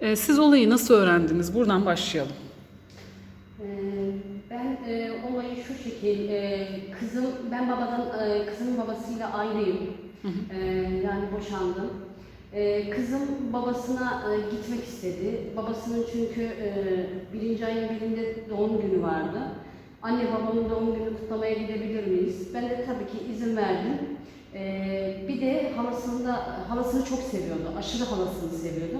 Ee, siz olayı nasıl öğrendiniz? Buradan başlayalım. Ee, Ben e, olayı şu şekil, e, kızım, ben babadan, e, kızımın babasıyla ayrıyım. E, yani boşandım. E, kızım babasına e, gitmek istedi. Babasının çünkü e, birinci ayın birinde doğum günü vardı. Anne babamın doğum günü kutlamaya gidebilir miyiz? Ben de tabii ki izin verdim. E, bir de halasını da, halasını çok seviyordu, aşırı halasını seviyordu.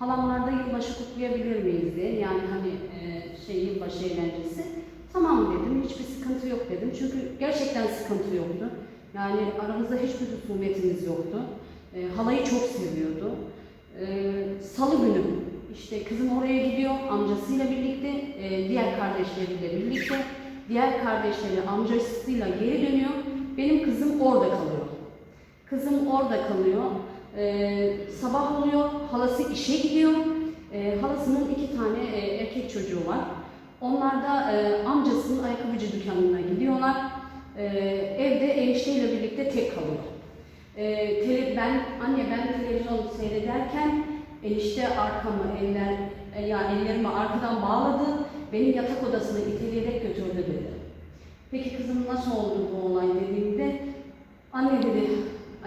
Halamlarda yılbaşı kutlayabilir miyiz diye, yani hani e, şey yılbaşı eğlencesi. Tamam dedim, hiçbir sıkıntı yok dedim. Çünkü gerçekten sıkıntı yoktu. Yani aramızda hiçbir husumetimiz yoktu. E, halayı çok seviyordu. E, Salı günü işte kızım oraya gidiyor amcasıyla birlikte, e, diğer kardeşleriyle birlikte. Diğer kardeşleri amcasıyla geri dönüyor. Benim kızım orada kalıyor. Kızım orada kalıyor. Ee, sabah oluyor, halası işe gidiyor. Ee, halasının iki tane e, erkek çocuğu var. Onlar da e, amcasının ayakkabıcı dükkanına gidiyorlar. Ee, evde enişteyle birlikte tek kalıyor. Ee, tele, ben anne ben televizyon seyrederken enişte arkamı eller e, yani ellerimi arkadan bağladı. Beni yatak odasına iteleyerek götürdü dedi. Peki kızım nasıl oldu bu olay dediğimde anne dedi "Ay,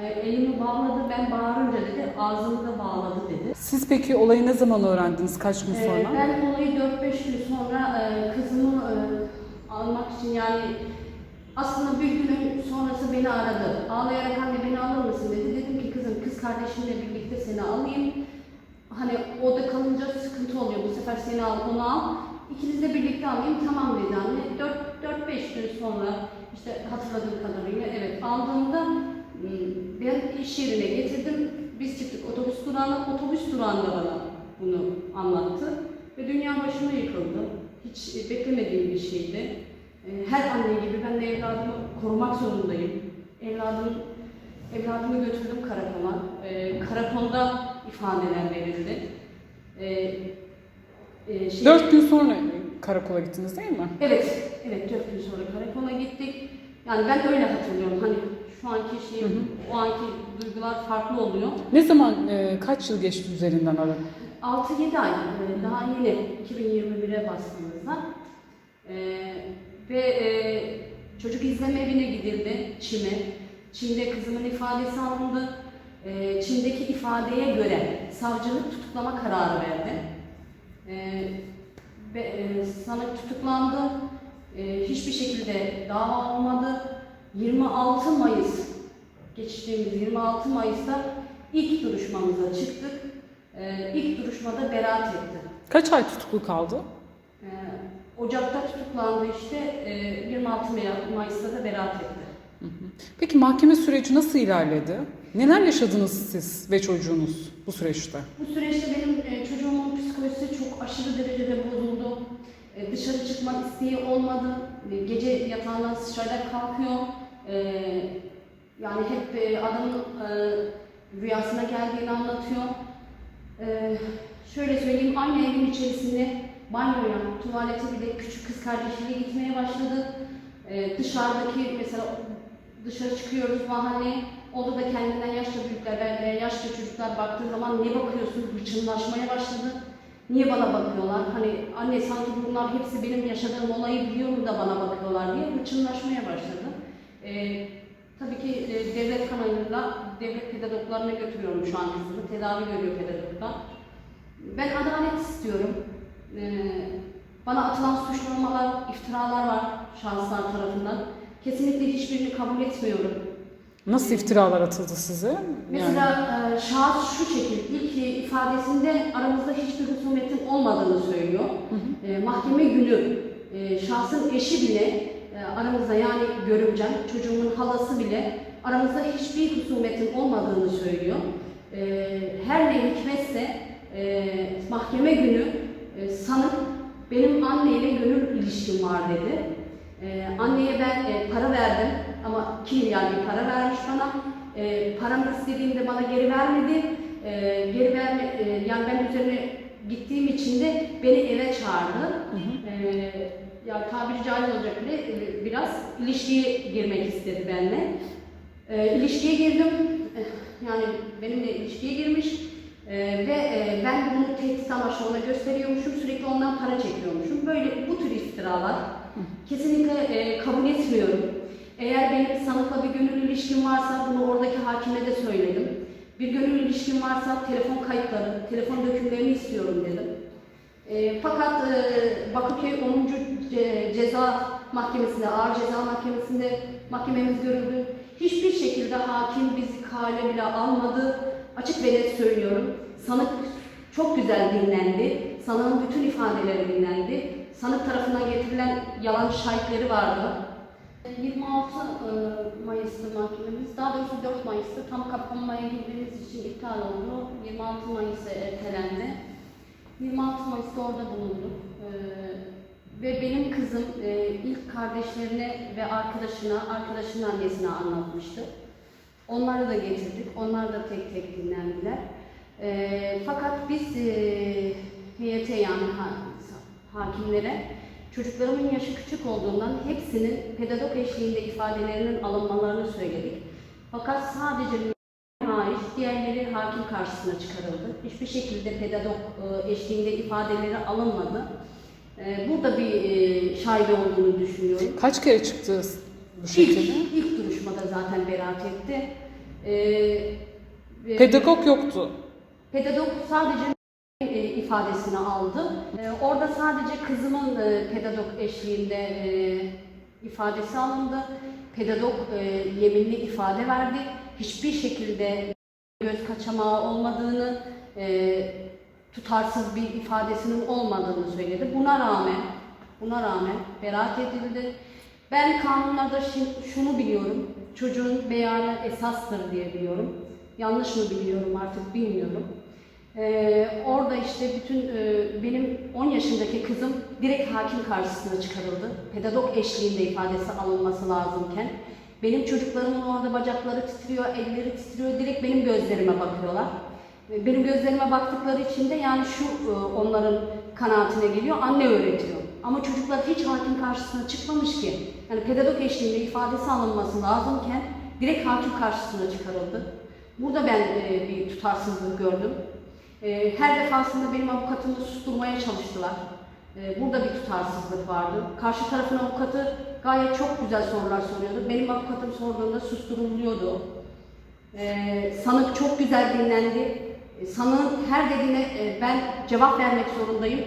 elimi bağladı ben bağırınca dedi ağzımı da bağladı dedi. Siz peki olayı ne zaman öğrendiniz? Kaç gün Ee, sonra? ben olayı 4-5 gün sonra e, kızımı e, almak için yani aslında bir günün sonrası beni aradı. Ağlayarak anne beni alır mısın dedi. Dedim ki kızım kız kardeşimle birlikte seni alayım. Hani orada kalınca sıkıntı oluyor. Bu sefer seni al, onu al. İkinizle birlikte alayım. Tamam dedi anne. 4-5 gün sonra işte hatırladığım kadarıyla evet aldığımda iş yerine getirdim. Biz çıktık otobüs durağına. Otobüs durağında bana bunu anlattı. Ve dünya başıma yıkıldı. Hiç e, beklemediğim bir şeydi. E, Her anne gibi ben de evladımı korumak zorundayım. Evladım, evladımı götürdüm karakola. E, Karakolda ifadeler verildi. Şey- Dört gün sonra karakola gittiniz değil mi? Evet, evet dört gün sonra karakola gittik. Yani ben öyle hatırlıyorum. Hani şu anki şey, o anki duygular farklı oluyor. Ne zaman, e, kaç yıl geçti üzerinden aradı? 6-7 ay, e, daha yeni 2021'e bastığımızda. E, ve e, çocuk izleme evine gidildi, Çin'e. Çin'de kızımın ifadesi alındı. E, Çin'deki ifadeye göre savcılık tutuklama kararı verdi. E, ve e, sanık tutuklandı. E, hiçbir şekilde dava olmadı. 26 Mayıs, geçtiğimiz 26 Mayıs'ta ilk duruşmamıza çıktık. E, ilk duruşmada beraat etti. Kaç ay tutuklu kaldı? E, Ocak'ta tutuklandı işte, e, 26 May- Mayıs'ta da beraat etti. Peki mahkeme süreci nasıl ilerledi? Neler yaşadınız siz ve çocuğunuz bu süreçte? Bu süreçte benim e, çocuğumun psikolojisi çok aşırı derecede bozuldu. E, dışarı çıkma isteği olmadı. E, gece yatağından sıçrayarak kalkıyor. E, yani hep e, adamın e, rüyasına geldiğini anlatıyor. E, şöyle söyleyeyim, aynı evin içerisinde banyoya, tuvalete bile küçük kız kardeşiyle gitmeye başladı. E, dışarıdaki mesela dışarı çıkıyoruz mahalleye, orada da kendinden yaşça büyükler yaşça çocuklar baktığı zaman ne bakıyorsun hırçınlaşmaya başladı. Niye bana bakıyorlar? Hani anne sanki bunlar hepsi benim yaşadığım olayı biliyor mu da bana bakıyorlar diye hırçınlaşmaya başladı. Ee, tabii ki e, devlet kanalıyla devlet pedagoglarına götürüyorum şu an kızımı. Tedavi görüyor pedagoglar. Ben adalet istiyorum. Ee, bana atılan suçlamalar, iftiralar var şahıslar tarafından. Kesinlikle hiçbirini kabul etmiyorum. Nasıl iftiralar atıldı size? Mesela e, şahıs şu şekil, ilk e, ifadesinde aramızda hiçbir husumetin olmadığını söylüyor. Hı E, mahkeme günü e, şahsın eşi bile e, aramızda yani görümcem, çocuğumun halası bile aramızda hiçbir husumetin olmadığını söylüyor. E, her ne hikmetse e, mahkeme günü e, sanık benim anneyle gönül ilişkim var dedi. E, anneye ben e, para verdim ama 2 milyar bir para vermiş bana. E, paramı istediğimde bana geri vermedi. E, geri verme, e, yani ben üzerine gittiğim için de beni eve çağırdı. Hı hı. E, ya tabiri caiz olacak bile e, biraz ilişkiye girmek istedi benimle. E, ilişkiye girdim. E, yani benimle ilişkiye girmiş. E, ve e, ben bunu tehdit amaçlı gösteriyormuşum, sürekli ondan para çekiyormuşum. Böyle bu tür iftiralar kesinlikle e, kabul etmiyorum. Eğer benim sanıkla bir gönül ilişkim varsa bunu oradaki hakime de söyledim. Bir gönül ilişkim varsa telefon kayıtları, telefon dökümlerini istiyorum dedim. E, fakat e, Bakırköy 10. Ce- Ceza Mahkemesi'nde, Ağır Ceza Mahkemesi'nde mahkememiz görüldü. Hiçbir şekilde hakim bizi kale bile almadı. Açık ve net söylüyorum. Sanık çok güzel dinlendi. Sanığın bütün ifadeleri dinlendi. Sanık tarafından getirilen yalancı şahitleri vardı. 26 e, Mayıs'ta mahkememiz, daha doğrusu 4 Mayıs'ta tam kapanmaya girdiğimiz için iptal oldu. 26 Mayıs'a ertelendi. 26 Mayıs'ta orada bulunduk. Ve benim kızım e, ilk kardeşlerine ve arkadaşına, arkadaşının annesine anlatmıştı. Onları da getirdik. Onlar da tek tek dinlendiler. Ee, fakat biz e, heyete yani ha- hakimlere çocuklarımın yaşı küçük olduğundan hepsinin pedagog eşliğinde ifadelerinin alınmalarını söyledik. Fakat sadece hariç diğerleri hakim karşısına çıkarıldı. Hiçbir şekilde pedagog e, eşliğinde ifadeleri alınmadı. E, Burada bir e, şaibe olduğunu düşünüyorum. Kaç kere çıktı bu İlk, şekilde? ilk duruşmada zaten beraat etti. E, ve- Pedagog yoktu. Pedagog sadece e, ifadesini aldı. E, orada sadece kızımın e, pedagog eşliğinde ifadesi alındı. Pedagog yeminli ifade verdi. Hiçbir şekilde göz kaçamağı olmadığını, tutarsız bir ifadesinin olmadığını söyledi. Buna rağmen, buna rağmen beraat edildi. Ben kanunlarda şunu biliyorum, çocuğun beyanı esastır diye biliyorum. Yanlış mı biliyorum artık bilmiyorum. Ee, orada işte bütün e, benim 10 yaşındaki kızım direkt hakim karşısına çıkarıldı. Pedagog eşliğinde ifadesi alınması lazımken. Benim çocuklarımın orada bacakları titriyor, elleri titriyor. Direkt benim gözlerime bakıyorlar. Benim gözlerime baktıkları için de yani şu e, onların kanaatine geliyor. Anne öğretiyor. Ama çocuklar hiç hakim karşısına çıkmamış ki. Yani pedagog eşliğinde ifadesi alınması lazımken direkt hakim karşısına çıkarıldı. Burada ben e, bir tutarsızlık gördüm. E, her defasında benim avukatımı susturmaya çalıştılar. Burada bir tutarsızlık vardı. Karşı tarafın avukatı gayet çok güzel sorular soruyordu. Benim avukatım sorduğunda susturuluyordu. Sanık çok güzel dinlendi. E, sanığın her dediğine e, ben cevap vermek zorundayım.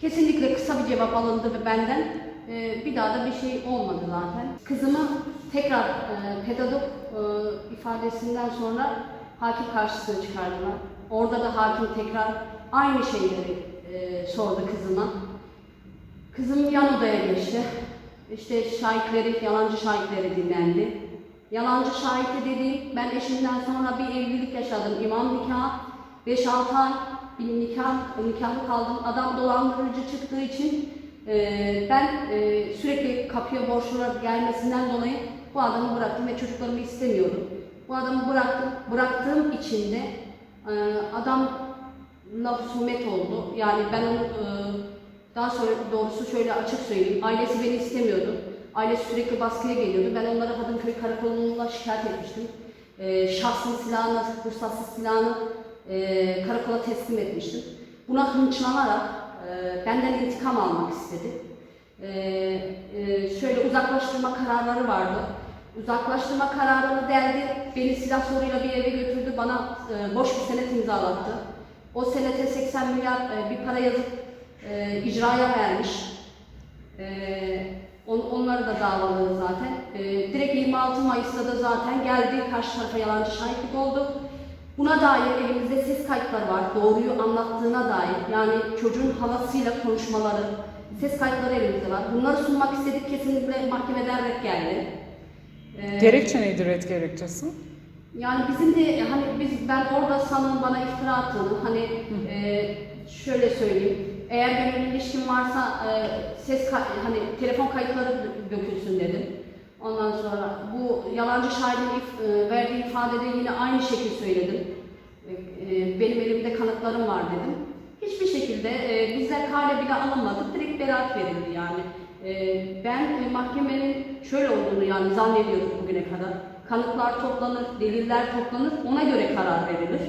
Kesinlikle kısa bir cevap alındı ve benden e, bir daha da bir şey olmadı zaten. Kızımı tekrar e, pedagog e, ifadesinden sonra hakim karşısına çıkardılar. Orada da hakim tekrar aynı şeyleri e, sordu kızıma. Kızım yan odaya geçti. İşte şahitleri, yalancı şahitleri dinlendi. Yalancı şahitli dediğim, ben eşimden sonra bir evlilik yaşadım. İmam nikahı, 5-6 ay bir nikah, nikahlı kaldım. Adam dolandırıcı çıktığı için e, ben e, sürekli kapıya borçlular gelmesinden dolayı bu adamı bıraktım ve çocuklarımı istemiyordum. Bu adamı bıraktım, bıraktığım için de e, adam laf husumet oldu. Yani ben onu e, daha sonra doğrusu şöyle açık söyleyeyim. Ailesi beni istemiyordu. Ailesi sürekli baskıya geliyordu. Ben onları Hadımköy Karakolu'na şikayet etmiştim. E, şahsın silahını, ruhsatsız silahını e, karakola teslim etmiştim. Buna hınçlanarak e, benden intikam almak istedi. E, e, şöyle uzaklaştırma kararları vardı. Uzaklaştırma kararını deldi. Beni silah soruyla bir eve götürdü. Bana e, boş bir senet imzalattı. O senete 80 milyar e, bir para yazıp e, icraya vermiş. E, on, onları da davalı zaten. E, direkt 26 Mayıs'ta da zaten geldi. Karşı tarafa yalancı şahitlik oldu. Buna dair elimizde ses kayıtları var. Doğruyu anlattığına dair. Yani çocuğun halasıyla konuşmaları, ses kayıtları elimizde var. Bunları sunmak istedik kesinlikle mahkemeden red geldi. E, Gerekçe neydi red gerekçesi? yani bizim de hani biz ben orada sanığın bana iftira attığını hani e, şöyle söyleyeyim. Eğer benim ilişkim varsa e, ses hani telefon kayıtları dö- dökülsün dedim. Ondan sonra bu yalancı şahidin if- e, verdiği ifadede yine aynı şekilde söyledim. E, e, benim elimde kanıtlarım var dedim. Hiçbir şekilde e, bizler kale bile alınmadık. Direkt beraat verildi yani. Ben mahkemenin şöyle olduğunu yani zannediyordum bugüne kadar. Kanıtlar toplanır, deliller toplanır, ona göre karar verilir.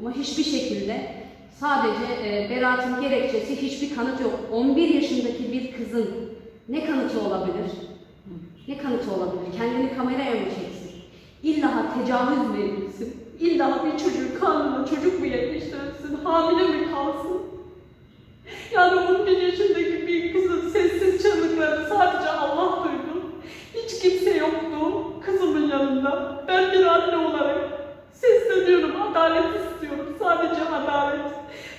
Ama hiçbir şekilde Sadece e, beraatın gerekçesi hiçbir kanıt yok. 11 yaşındaki bir kızın ne kanıtı olabilir? Ne kanıtı olabilir? Kendini kameraya mı çeksin? İlla tecavüz mü edilsin? İlla bir çocuğun karnına çocuk mu yetiştirilsin? Hamile mi kalsın? Yani 11 yaşındaki bir kızın sessiz çığlıklarını sadece Allah duydu. Hiç kimse yoktu kızımın yanında. Ben bir anne olarak sesleniyorum, adalet istiyorum. Sadece adalet.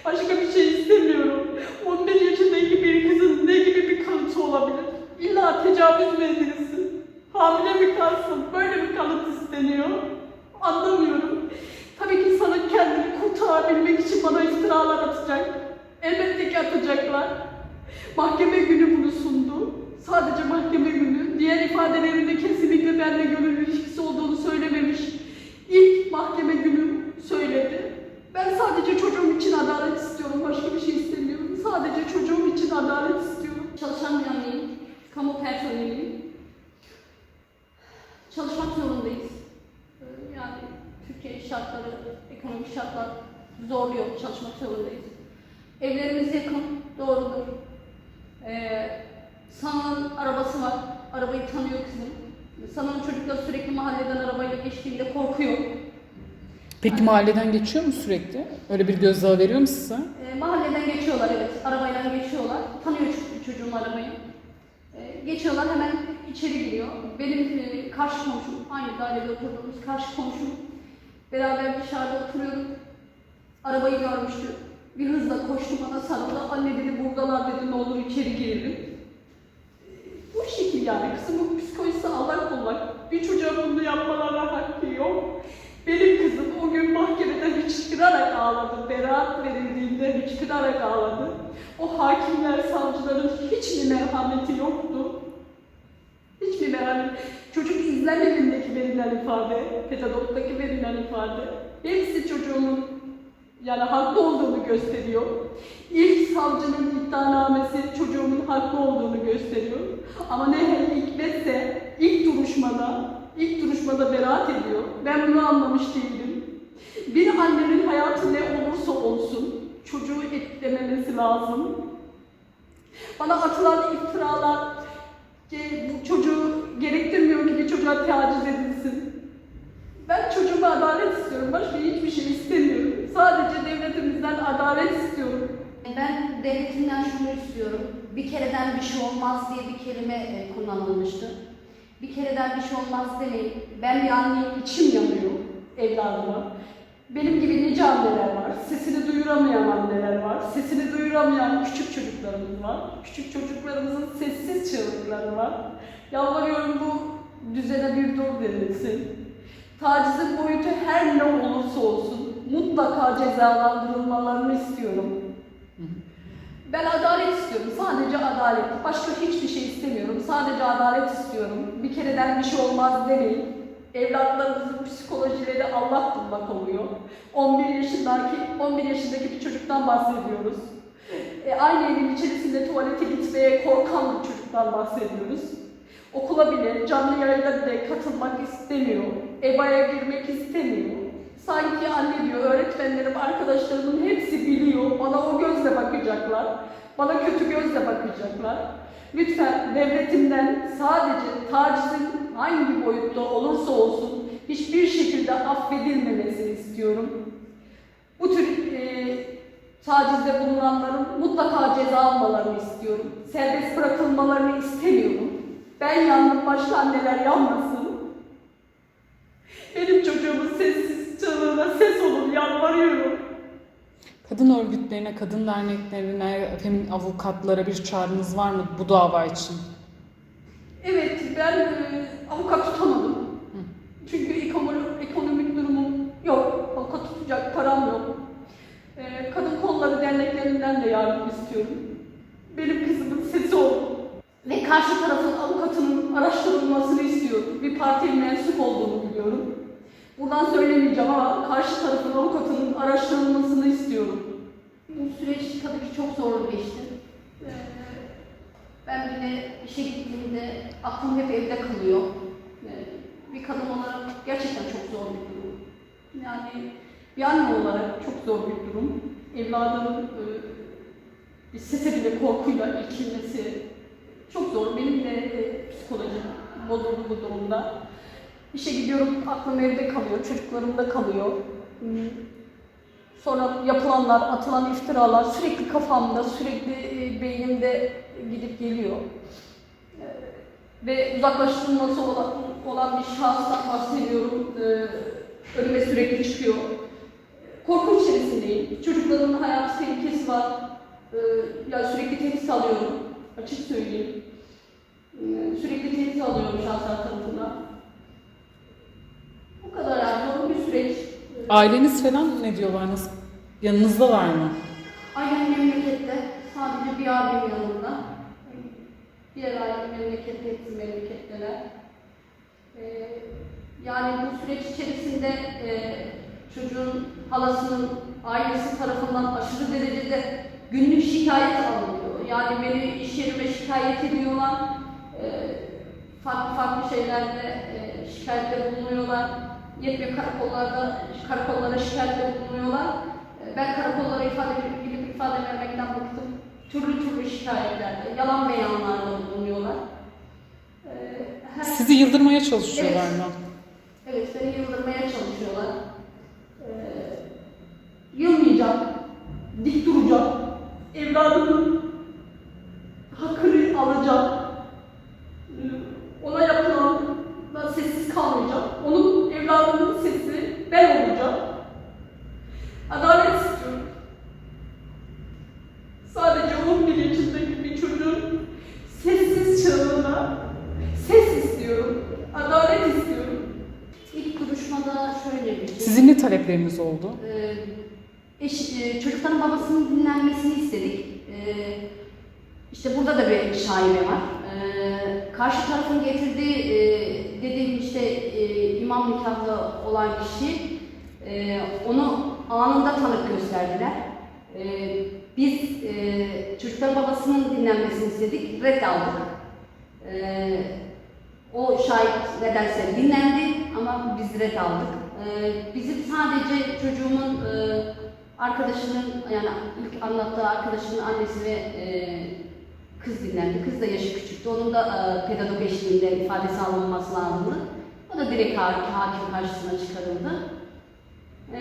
Başka bir şey istemiyorum. 11 yaşındaki bir kızın ne gibi bir kanıtı olabilir? İlla tecavüz mü edilsin? Hamile mi kalsın? Böyle bir kanıt isteniyor. Anlamıyorum. Tabii ki sana kendini kurtarabilmek için bana iftiralar atacak. Elbette ki atacaklar. Mahkeme günü bunu sundu. Sadece mahkeme günü. Diğer ifadelerinde kesinlikle benimle gönül ilişkisi olduğunu söylememiş. İlk mahkeme günü söyledi. Ben sadece çocuğum için adalet istiyorum. Başka bir şey istemiyorum. Sadece çocuğum için adalet istiyorum. Çalışan bir anneyim. Kamu personeliyim. Çalışmak zorundayız. Ee, Yani Türkiye şartları, ekonomik şartlar zorluyor. Çalışmak zorundayız. Evlerimiz yakın, doğrudur. Ee, Sana'nın arabası var. Arabayı tanıyor kızım. Sana'nın çocuklar sürekli mahalleden arabayla geçtiğinde korkuyor. Peki mahalleden geçiyor mu sürekli? Öyle bir gözdağı veriyor mu size? Ee, mahalleden geçiyorlar evet. Arabayla geçiyorlar. Tanıyor ço- çocuğun arabayı. Ee, geçiyorlar hemen içeri giriyor. Benim e, karşı komşum, aynı dairede oturduğumuz karşı komşum. Beraber dışarıda oturuyorduk. Arabayı görmüştü. Bir hızla koştu bana sarıldı. Anne dedi buradalar dedi ne olur içeri girelim. Ee, Bu şekil yani kızımın psikolojisi allak bullak. Bir çocuğa bunu yapmalarına hakkı yok. Benim kızım o gün mahkemede hıçkırarak ağladı. Beraat verildiğinde hıçkırarak ağladı. O hakimler, savcıların hiç mi merhameti yoktu? Hiç mi merhamet? Çocuk izlem verilen ifade, pedagoktaki verilen ifade, hepsi çocuğumun yani haklı olduğunu gösteriyor. İlk savcının iddianamesi çocuğumun haklı olduğunu gösteriyor. Ama ne hikmetse ilk duruşmada, ilk duruşmada beraat ediyor. Ben bunu anlamış değilim. Bir annenin hayatı ne olursa olsun çocuğu etkilememesi lazım. Bana atılan iftiralar bu çocuğu gerektirmiyor ki bir çocuğa taciz edilsin. Ben çocuğuma adalet istiyorum. Başka hiçbir şey istemiyorum. Sadece devletimizden adalet istiyorum. Ben devletimden şunu istiyorum. Bir kereden bir şey olmaz diye bir kelime e, kullanılmıştı. Bir kereden bir şey olmaz demeyin. Ben bir anneyim, içim yanıyor evladıma. Benim gibi nice anneler var. Sesini duyuramayan anneler var. Sesini duyuramayan küçük çocuklarımız var. Küçük çocuklarımızın sessiz çığlıkları var. Yalvarıyorum bu düzene bir dur denilsin. Tacizin boyutu her ne olursa olsun mutlaka cezalandırılmalarını istiyorum. Ben adalet istiyorum. Sadece adalet. Başka hiçbir şey istemiyorum. Sadece adalet istiyorum. Bir kereden bir şey olmaz demeyin. Evlatlarımızın psikolojileri Allah bullak oluyor. 11 yaşındaki 11 yaşındaki bir çocuktan bahsediyoruz. E, aynı evin içerisinde tuvalete gitmeye korkan bir çocuktan bahsediyoruz. Okula bile, canlı yayına bile katılmak istemiyor. EBA'ya girmek istemiyor. Sanki anne diyor, öğretmenlerim, arkadaşlarımın hepsi biliyor. Bana o gözle bakacaklar. Bana kötü gözle bakacaklar. Lütfen devletimden sadece tacizin hangi boyutta olursa olsun hiçbir şekilde affedilmemesini istiyorum. Bu tür e, tacizde bulunanların mutlaka ceza almalarını istiyorum. Serbest bırakılmalarını istemiyorum. Ben yandım, başka anneler yanmasın. Benim çocuğumun sessiz çığlığına ses olun, yalvarıyorum. Kadın örgütlerine, kadın derneklerine, femin avukatlara bir çağrınız var mı bu dava için? Evet, ben e, avukat tutamadım. Çünkü ekonomik, ekonomik durumum yok. Avukat tutacak param yok. E, kadın kolları derneklerinden de yardım istiyorum. Benim kızımın sesi olun. Ve karşı tarafın avukatının araştırılmasını istiyorum. Bir partiye mensup olduğunu. Buradan söylemeyeceğim ama karşı tarafın avukatının araştırılmasını istiyorum. Bu süreç tabii ki çok zorlu geçti. E, Ben bir de işe gittiğimde aklım hep evde kalıyor. e, bir kadın olarak gerçekten çok zor bir durum. Yani bir anne olarak çok zor bir durum. evladının e, sese bile korkuyla irkilmesi çok zor. Benim de e, psikolojim bozuldu bu durumda. İşe gidiyorum, aklım evde kalıyor, çocuklarımda kalıyor. Hmm. Sonra yapılanlar, atılan iftiralar sürekli kafamda, sürekli e, beynimde gidip geliyor. E, Ve uzaklaştırılması olan, bir şahıstan bahsediyorum. E, Önüme sürekli çıkıyor. Korku içerisindeyim. Çocukların hayatı tehlikesi var. E, Ya sürekli tehdit alıyorum. Açık söyleyeyim. Sürekli tehdit alıyorum şahslar tarafından. Bu kadar yani zor bir süreç. E, Aileniz falan ne diyorlar? Nasıl? Yanınızdalar mı? Ailem memlekette. Sadece bir abim yanımda. Diğer aile memlekette, hepsi memleketteler. Ee, yani bu süreç içerisinde e, çocuğun halasının ailesi tarafından aşırı derecede günlük şikayet alınıyor. Yani beni iş yerime şikayet ediyorlar. Ee, farklı farklı şeylerde e, şikayette bulunuyorlar. Yetmiyor karakollarda, karakollara şikayette bulunuyorlar. Ee, Ben karakollara ifade gidip ifade vermekten bıktım. Türlü türlü şikayetlerde, yalan beyanlarda bulunuyorlar. Ee, her- Sizi yıldırmaya çalışıyorlar Evet. mı? Evet, beni yıldırmaya çalışıyorlar. Ee, yılmayacağım, dik duracağım. Evladımın hakkını alacağım. Ee, Ona yapılandan sessiz kalmayacağım. Onun evladının sesi ben olacağım. Adalet istiyorum. Sadece 11 yaşındaki bir çocuğun sessiz çığlığına ses istiyorum. Adalet istiyorum. İlk duruşmada şöyle bir şey. Sizin ne talepleriniz oldu? Ee, eş, e, çocukların babasının dinlenmesini istedik. Ee, işte burada da bir şaibe var. Ee, karşı tarafın getirdiği e, dediğim işte e, imam nikahlı olan kişi e, onu anında tanık gösterdiler. Ee, biz e, çocukların babasının dinlenmesini istedik, red aldık. Ee, o şahit nedense dinlendi ama biz red aldık. Ee, bizim sadece çocuğumun e, arkadaşının yani ilk anlattığı arkadaşının annesi ve e, kız dinlendi. Kız da yaşı küçüktü. Onun da e, pedagog eşliğinde ifadesi alınması lazımdı. O da direkt hakim, karşısına çıkarıldı. Ee,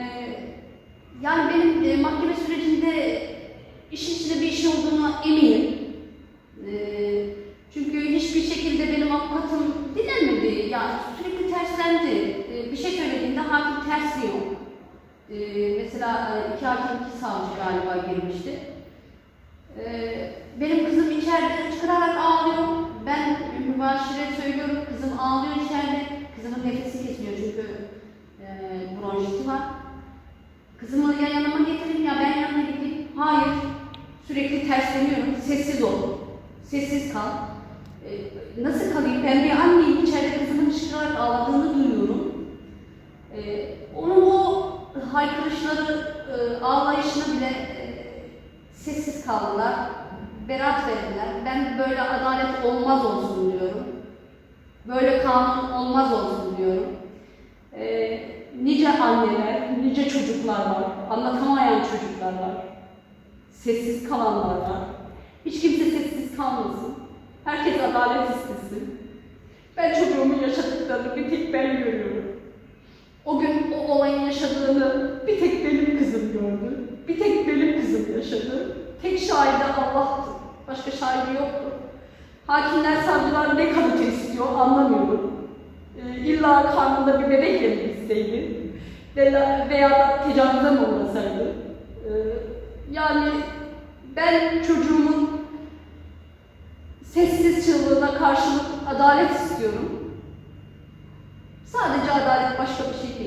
yani benim e, mahkeme sürecinde işin içinde bir iş olduğuna eminim. Ee, çünkü hiçbir şekilde benim avukatım dinlenmedi. Yani sürekli terslendi. Ee, bir şey söylediğinde hakim tersliyor. Ee, mesela e, iki hakim iki savcı galiba girmişti. Ee, benim kızım içeride çıkararak ağlıyor. Ben mübaşire söylüyorum. Kızım ağlıyor içeride. Kızımın nefesi kesiliyor çünkü e, bronşiti var. Kızımı ya yanıma getirin ya ben yanına gideyim. Hayır. Sürekli tersleniyorum. Sessiz ol. Sessiz kal. Ee, nasıl kalayım? Ben bir anneyim. İçeride kızımın çıkarak ağladığını duyuyorum. Ee, onun o haykırışları, e, ağlayışına bile e, sessiz kaldılar. Berat verdiler. Ben böyle adalet olmaz olsun diyorum. Böyle kanun olmaz olsun diyorum. Ee, nice anneler, nice çocuklar var. Anlatamayan çocuklar var. Sessiz kalanlar var. Hiç kimse sessiz kalmasın. Herkes adalet istesin. Ben çocuğumun yaşadıklarını bir tek ben görüyorum. O gün o olayın yaşadığını bir tek benim kızım gördü. Bir tek benim kızım yaşadı. Tek şahidi Allah'tı. Başka şahidi yoktu. Hakimler, savcılar ne kanıtı istiyor anlamıyorum. Ee, illa karnında bir bebek mi isteydi? Veya, da tecavüze mi uğrasaydı? Ee, yani ben çocuğumun sessiz çığlığına karşılık adalet istiyorum. Sadece adalet başka bir şey